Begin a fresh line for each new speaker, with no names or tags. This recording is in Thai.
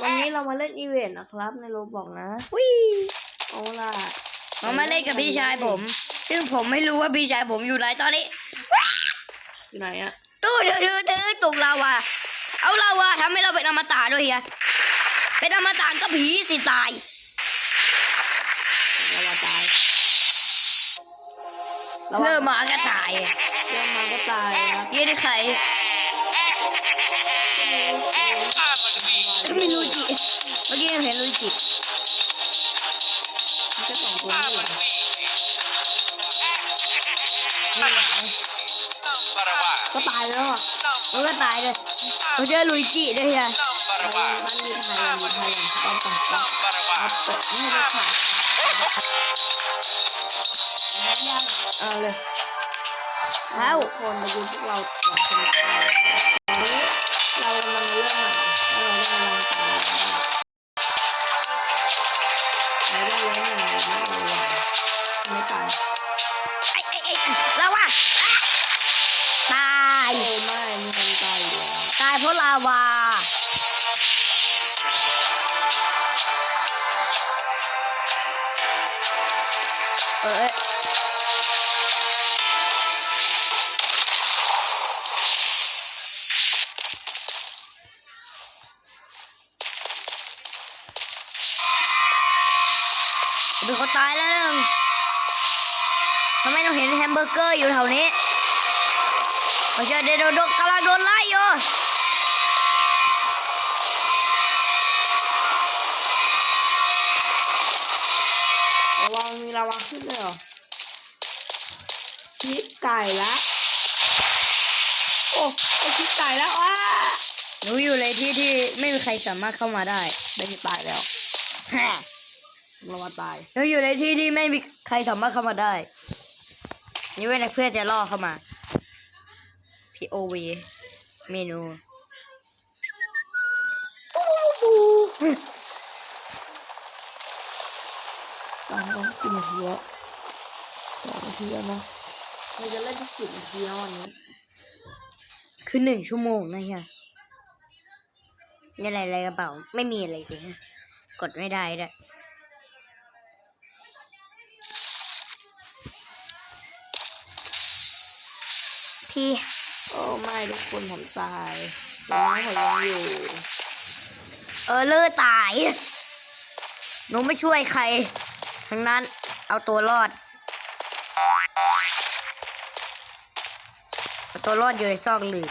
เรามาเล่นอีเวนต์นะครับ ในโรบอกนะ
วิ
เอาล่ะ
มามาเล่นกับพี่ชายผม ซึ่งผมไม่รู้ว่าพี่ชายผมอยู่ไหนตอนนี้
อยู่ไหนอะ
ตู้ถือถือถือตุกลาวาเอาลาวาทำให้เราเป็นอมตะด้วยเฮียเป็นอมตะก็ผีสิตาย
เราว่าตาย
เพื่อหมาก็ตาย
เรื่องมาก็ตายนะครับ
ยี่ได้ใคร นี่
เหรอ
นี่ไหน
ก็ตายไปแล้วอะ
มันก็ตายเลยเราเจอลุยจิด้วยเฮีย
มันมันมีไทยมีไทยต้องต้องต้องเอาเปิดนี่เลยค่ะเอาเลย
เข้า
ทุกคนมาดูพวกเราสองคนา
เพราะลาวา เออดูเขาตายแล้วหนึ่งทำไมเราเห็นแฮมเบอร์เกอร์อยู่แถวนี้ไม่ใช่เดโดโดกำลังโดนไล่อยู่
ระวังมีระวังขึ้นเลยเหรอชิปไก่ละโอ้ไอชิปไก่แล้วอ้า
หนูอยู่ในที่ที่ไม่มีใครสามารถเข้ามาได้
ได้ที่ตายแล้ว
ฮะ
เรามาตาย
หนูอยู่ในที่ที่ไม่มีใครสามารถเข้ามาได้ นี่เว้นเพื่อนจะล่อเข้ามา POV เมนู
ตอนนี้กี่นาทีแล้วสองนาทีแล้วนะเราจะเล่นสักสิบนาทีแล้ววันนี้
คือหนึ่งชั่วโมงนะเฮียนี่อะไรอะไรกระเป๋าไม่มีอะไรเลยนะกดไม่ได้ด้วยพี่
โอ้ไม่ทุกคนผมตายตอนนี้ผมยังอยู่
เออเลอตายหนูไม่ช่วยใคร ทั้งนั้นเอาตัวรอด เอาตัวรอดอยู่ในซอกหลืบ